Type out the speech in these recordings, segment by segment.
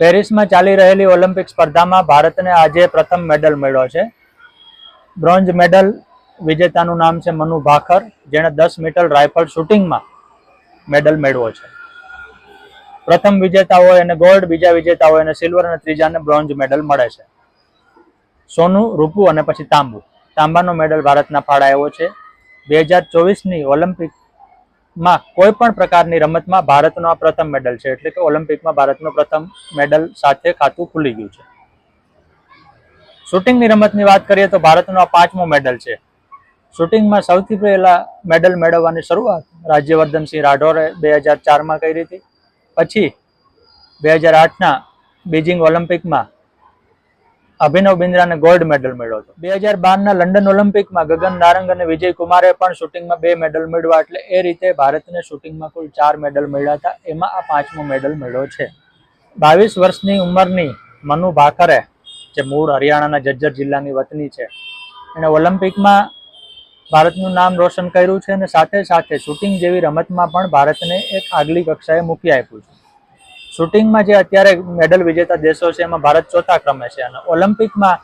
પેરિસમાં ચાલી રહેલી ઓલિમ્પિક સ્પર્ધામાં ભારતને આજે પ્રથમ મેડલ મળ્યો છે. બ્રોન્ઝ મેડલ વિજેતાનું નામ છે મનુ ભાખર, જેણે દસ મીટર રાઇફલ શૂટિંગમાં મેડલ મેળવ્યો છે. પ્રથમ વિજેતા હોય એને ગોલ્ડ, બીજા વિજેતા હોય એને સિલ્વર અને ત્રીજાને બ્રોન્ઝ મેડલ મળે છે. સોનું, રૂપું અને પછી તાંબુ. તાંબાનો મેડલ ભારતના ફાળા આવ્યો છે. બે હજાર ચોવીસની ઓલિમ્પિકમાં કોઈ પણ પ્રકારની રમતમાં ભારતનો આ પ્રથમ મેડલ છે. એટલે કે ઓલિમ્પિકમાં ભારતનો પ્રથમ મેડલ સાથે ખાતું ખુલી ગયું છે. શૂટિંગની રમતની વાત કરીએ તો ભારતનો આ પાંચમો મેડલ છે. શૂટિંગમાં સૌથી પહેલા મેડલ મેળવવાની શરૂઆત રાજ્યવર્ધનસિંહ રાઠોરે બે હજાર ચારમાં કરી હતી. પછી બે હજાર આઠના બીજિંગ ઓલિમ્પિકમાં અભિનવ બિંદ્રાને ગોલ્ડ મેડલ મેળવ્યો હતો. બે હજાર બારના લંડન ઓલિમ્પિકમાં ગગન નારંગ અને વિજય કુમારે પણ શૂટિંગમાં બે મેડલ મેળવ્યા એટલે એ રીતે ભારતને શૂટિંગમાં કુલ ચાર મેડલ મેળવ્યા હતા. એમાં આ પાંચમો મેડલ મેળવ્યો છે. બાવીસ વર્ષની ઉંમરની મનુ ભાખરે જે મૂળ હરિયાણાના જજ્જર જિલ્લાની વતની છે, એણે ઓલિમ્પિકમાં ભારતનું નામ રોશન કર્યું છે અને સાથે સાથે શૂટિંગ જેવી રમતમાં પણ ભારતને એક આગલી કક્ષાએ મૂકી આપ્યું છે. શૂટિંગમાં જે અત્યારે મેડલ વિજેતા દેશો છે, એમાં ભારત ચોથા ક્રમે છે અને ઓલિમ્પિકમાં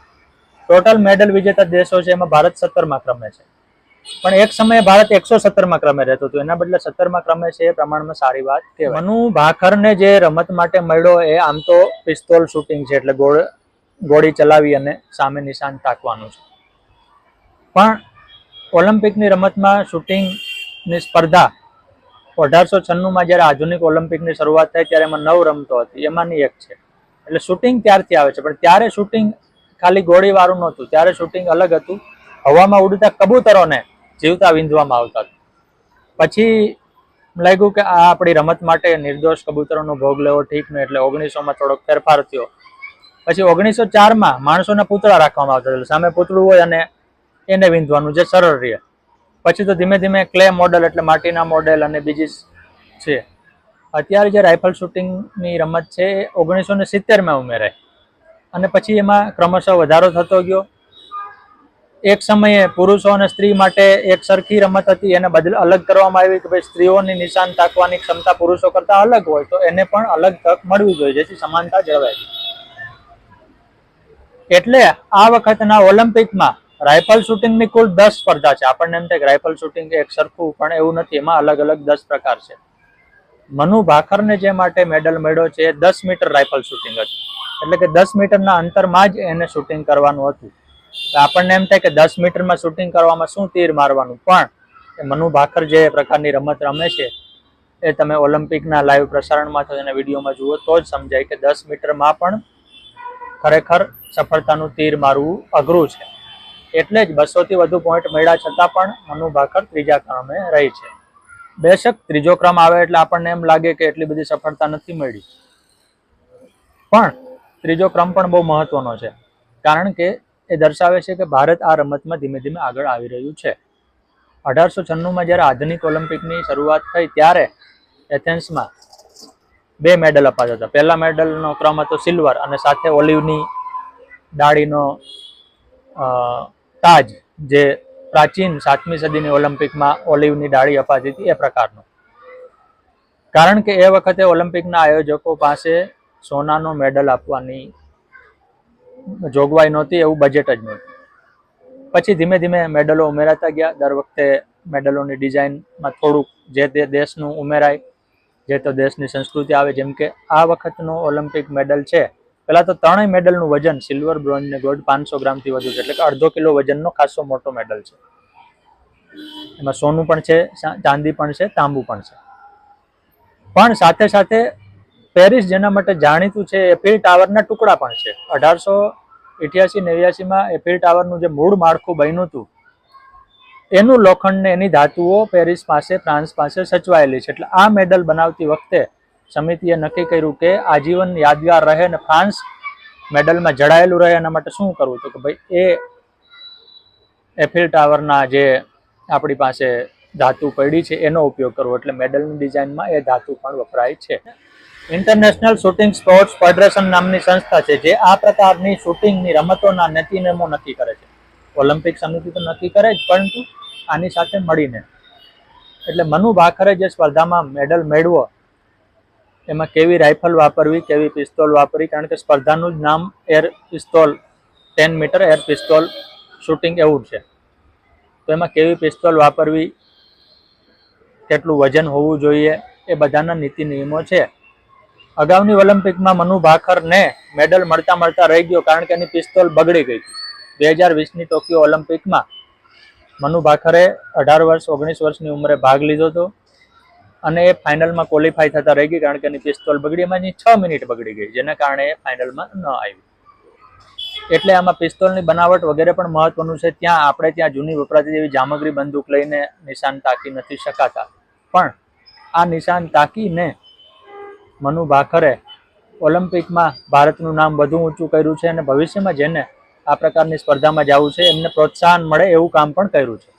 ટોટલ મેડલ વિજેતા દેશો છે, એમાં ભારત સત્તરમાં ક્રમે છે. પણ એક સમયે ભારત એકસો સત્તરમાં ક્રમે રહેતું હતું. એના બદલે સત્તરમાં ક્રમે છે એ પ્રમાણમાં સારી વાત કે મનુ ભાખરને જે રમત માટે મળ્યો એ આમ તો પિસ્તોલ શૂટિંગ છે, એટલે ગોળ, ગોળી ચલાવી અને સામે નિશાન તાકવાનું છે. પણ ઓલિમ્પિકની રમતમાં શૂટિંગની સ્પર્ધા અઢારસો છન્નુંમાં જ્યારે આધુનિક ઓલિમ્પિકની શરૂઆત થઈ ત્યારે એમાં નવ રમતો હતી. એમાંની એક છે. એટલે શૂટિંગ ત્યારથી આવે છે. પણ ત્યારે શૂટિંગ ખાલી ગોળીવાળું નહોતું. ત્યારે શૂટિંગ અલગ હતું. હવામાં ઉડતા કબૂતરોને જીવતા વીંધવામાં આવતા પછી લાગ્યું કે આ આપણી રમત માટે નિર્દોષ કબૂતરોનો ભોગ લેવો ઠીક નહીં. એટલે ઓગણીસોમાં થોડોક ફેરફાર થયો. પછી ઓગણીસો ચારમાં માણસોના પૂતળા રાખવામાં આવતા એટલે સામે પૂતળું હોય અને એને વીંધવાનું જે સરળ રહે. પછી તો ધીમે ધીમે ક્લે મોડલ એટલે માટીના મોડેલ અને બીજી છે. અત્યારે જે રાઇફલ શૂટિંગની રમત છે એ ઓગણીસો ને સિત્તેરમાં ઉમેરાય અને પછી એમાં ક્રમશઃ વધારો થતો ગયો. એક સમયે પુરુષો અને સ્ત્રી માટે એક સરખી રમત હતી. એને બદલ અલગ કરવામાં આવી કે ભાઈ સ્ત્રીઓની નિશાન તાકવાની ક્ષમતા પુરુષો કરતા અલગ હોય તો એને પણ અલગ તક મળવી જોઈએ, જેથી સમાનતા જળવાય. એટલે આ વખતના ઓલિમ્પિકમાં રાઇફલ શૂટિંગની કુલ દસ સ્પર્ધા છે. આપણને એમ થાય કે રાઇફલ શૂટિંગ એક સરખું પણ એવું નથી. એમાં અલગ અલગ દસ પ્રકાર છે. મનુ ભાખરને જે માટે મેડલ મળ્યો છે એ દસ મીટર રાઇફલ શૂટિંગ હતું. એટલે કે દસ મીટરના અંતરમાં જ એને શૂટિંગ કરવાનું હતું. તો આપણને એમ થાય કે દસ મીટરમાં શૂટિંગ કરવામાં શું તીર મારવાનું? પણ એ મનુ ભાખર જે પ્રકારની રમત રમે છે, એ તમે ઓલિમ્પિકના લાઈવ પ્રસારણમાં તો એના વિડીયોમાં જુઓ તો જ સમજાય કે દસ મીટરમાં પણ ખરેખર સફળતાનું તીર મારવું અઘરું છે. એટલે જ બસોથી વધુ પોઈન્ટ મળ્યા છતાં પણ મનુ ભાકર ત્રીજા ક્રમે રહી છે. બેશક ત્રીજો ક્રમ આવે એટલે આપણને એમ લાગે કે એટલી બધી સફળતા નથી મળી. પણ ત્રીજો ક્રમ પણ બહુ મહત્વનો છે, કારણ કે એ દર્શાવે છે કે ભારત આ રમતમાં ધીમે ધીમે આગળ આવી રહ્યું છે. અઢારસો છન્નુંમાં જ્યારે આધુનિક ઓલિમ્પિકની શરૂઆત થઈ ત્યારે એથેન્સમાં બે મેડલ અપાતા હતા. પહેલા મેડલનો ક્રમ હતો સિલ્વર અને સાથે ઓલિવની ડાળીનો તાજ, જે પ્રાચીન સાતમી સદીની ઓલિમ્પિકમાં ઓલિવની ડાળી અપાતી હતી એ પ્રકારનો. કારણ કે એ વખતે ઓલિમ્પિકના આયોજકો પાસે સોનાનો મેડલ આપવાની જોગવાઈ નહોતી, એવું બજેટ જ નહોતું. પછી ધીમે ધીમે મેડલો ઉમેરાતા ગયા. દર વખતે મેડલોની ડિઝાઇનમાં થોડુંક જે તે દેશનું ઉમેરાય, જે તો દેશની સંસ્કૃતિ આવે, જેમ કે આ વખતનો ઓલિમ્પિક મેડલ છે પહેલા તો ત્રણેય મેડલનું વજન સિલ્વર બ્રોન્ઝ ને ગોલ્ડ પાંચસો ગ્રામથી વધુ છે. એટલે કે અડધો કિલો વજનનો ખાસો મોટો મેડલ છે. એમાં સોનું પણ છે ચાંદી પણ છે, તાંબુ પણ છે. પણ સાથે સાથે પેરિસ જેના માટે જાણીતું છે એફિલ ટાવરના ટુકડા પણ છે. અઢારસો અઠ્યાસી નેવ્યાસીમાં એફિલ ટાવરનું જે મૂળ માળખું બન્યું હતું, એનું લોખંડ ને એની ધાતુઓ પેરિસ પાસે, ફ્રાન્સ પાસે સચવાયેલી છે. એટલે આ મેડલ બનાવતી વખતે સમિતિએ નક્કી કર્યું કે આજીવન યાદગાર રહે અને ફ્રાન્સ મેડલમાં જડાયેલું રહે એના માટે શું કરવું તો કે ભાઈ એ એફિલ ટાવરના જે આપણી પાસે ધાતુ પડી છે એનો ઉપયોગ કરવો. એટલે મેડલની ડિઝાઇનમાં એ ધાતુ પણ વપરાય છે. ઇન્ટરનેશનલ શૂટિંગ સ્પોર્ટ્સ ફેડરેશન નામની સંસ્થા છે જે આ પ્રકારની શૂટિંગની રમતોના નીતિ નિયમો નક્કી કરે છે. ઓલિમ્પિક સમિતિ તો નક્કી કરે જ, પરંતુ આની સાથે મળીને. એટલે મનુ ભાખરે જે સ્પર્ધામાં મેડલ મેળવો એમાં કેવી રાઇફલ વાપરવી, કેવી પિસ્તોલ વાપરવી? કારણ કે સ્પર્ધાનું જ નામ air pistol, ten metre air pistol shooting એવું છે. તો એમાં કેવી પિસ્તોલ વાપરવી, કેટલું વજન હોવું જોઈએ, એ બધાના નીતિ નિયમો છે. અગાઉની ઓલિમ્પિકમાં મનુ ભાખરને મેડલ મળતા મળતા રહી ગયો કારણ કે એની પિસ્તોલ બગડી ગઈ હતી. બે હજાર વીસની ટોક્યો ઓલિમ્પિકમાં મનુ ભાખરે અઢાર વર્ષ, ઓગણીસ વર્ષની ઉંમરે ભાગ લીધો હતો. અને એ ફાઇનલમાં ક્વોલિફાય થતા રહી ગઈ કારણ કે એની પિસ્તોલ બગડી, એમાં છ મિનિટ બગડી ગઈ, જેના કારણે ફાઇનલમાં ન આવી. એટલે આમાં પિસ્તોલની બનાવટ વગેરે પણ મહત્વનું છે. ત્યાં આપણે ત્યાં જૂની વપરાતી જેવી જામગરી બંદૂક લઈને નિશાન તાકી નથી શકાતા. પણ આ નિશાન તાકીને મનુ ભાખરે ઓલિમ્પિકમાં ભારતનું નામ વધુ ઊંચું કર્યું છે અને ભવિષ્યમાં જેને આ પ્રકારની સ્પર્ધામાં જવું છે, એમને પ્રોત્સાહન મળે એવું કામ પણ કર્યું છે.